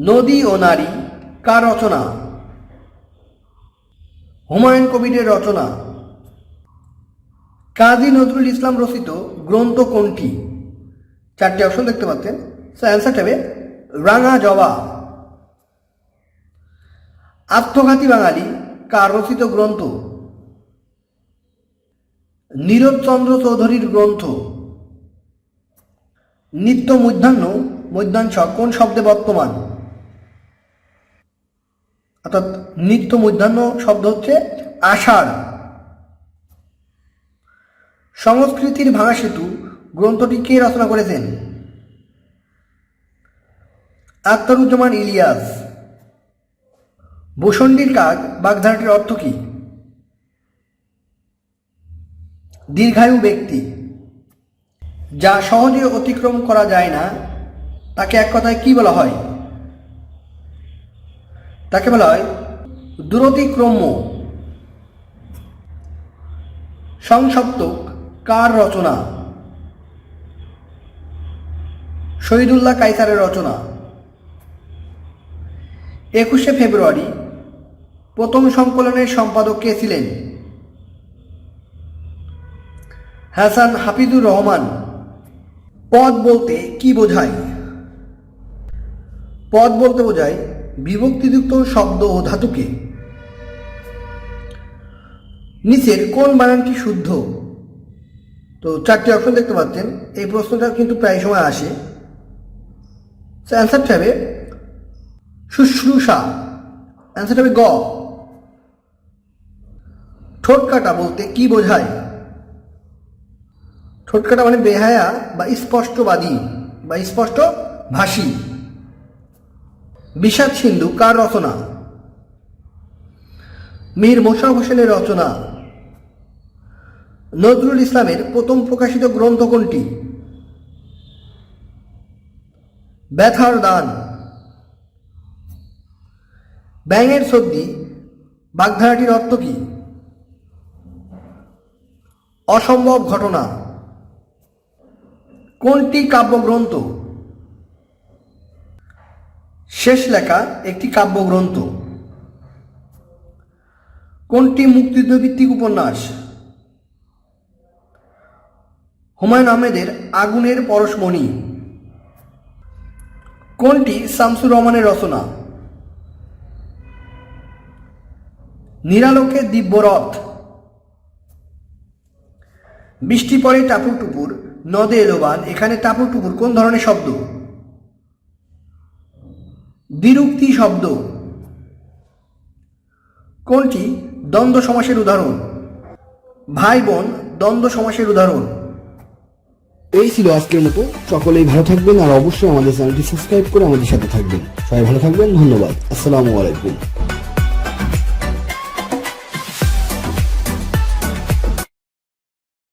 নদী ও নারী কার রচনা? হুমায়ুন কবিরের রচনা। কাজী নজরুল ইসলাম রচিত গ্রন্থ কোনটি? চারটি অপশন দেখতে পাচ্ছেন। স্যার অ্যান্সার হবে রাঙা জবা। আত্মঘাতী বাঙালি কার রচিত গ্রন্থ? নীরজচন্দ্র চৌধুরীর গ্রন্থ। নিত্য মধ্যাহ্ন মধ্যাংশ কোন শব্দে বর্তমান? অর্থাৎ নিত্য মধ্যাহ্ন শব্দ হচ্ছে আষাঢ়। সংস্কৃতির ভাঙা সেতু গ্রন্থটি কে রচনা করেছেন? আখতারুজ্জামান ইলিয়াস। ভূষণ্ডির কাক বাগধারাটির অর্থ কী? দীর্ঘায়ু ব্যক্তি। যা সহজে অতিক্রম করা যায় না, তাকে এক কথায় কি বলা হয়? তাকে বলা হয় দূরতিক্রম্য। সংসপ্তক কার রচনা? শহীদুল্লাহ কাইসারের রচনা। একুশে ফেব্রুয়ারি, প্রথম সংকলনের সম্পাদক কে ছিলেন? হাসান হাফিজুর রহমান। পদ বলতে কি বোঝায়? পদ বলতে বোঝায় বিভক্তিযুক্ত শব্দ ও ধাতুকে। নিচের কোন বানানটি শুদ্ধ? তো চারটি অপশন দেখতে পাচ্ছেন। এই প্রশ্নটা কিন্তু প্রায় সময় আসে। অ্যান্সারটা হবে শুশ্রূষা। অ্যান্সারটা হবে গ। ঠোঁট কাটা বলতে কি বোঝায়? ঠোঁটকাটা মানে বেহায়া বা স্পষ্টবাদী বা স্পষ্ট ভাষী। বিষাদ সিন্ধু কার রচনা? মীর মোশারফ হোসেনের রচনা। নজরুল ইসলামের প্রথম প্রকাশিত গ্রন্থ কোনটি? ব্যথার দান। ব্যাঙের সর্দি, বাগধারাটির অর্থ কী? অসম্ভব ঘটনা। কোনটি কাব্যগ্রন্থ? শেষ লেখা একটি কাব্যগ্রন্থ। কোনটি মুক্তিযুদ্ধভিত্তিক উপন্যাস? হুমায়ুন আহমেদের আগুনের পরশমণি। কোনটি শামসুর রহমানের রচনা? নিরালোকে দিব্যরথ। বৃষ্টি পড়ে টাপুর টুপুর, নদে এলোবান, এখানে টাপুর টুপুর কোন ধরনের শব্দ? দ্বিরুক্তি শব্দ। কোনটি? দ্বন্দ্ব সমাসের উদাহরণ। ভাই বোন, দ্বন্দ্ব সমাসের উদাহরণ। এই ছিল আজকের মতো। সকলেই ভালো থাকবেন আর অবশ্যই আমাদের চ্যানেলটি সাবস্ক্রাইব করে আমাদের সাথে থাকবেন। সবাই ভালো থাকবেন। ধন্যবাদ। আসসালামু আলাইকুম।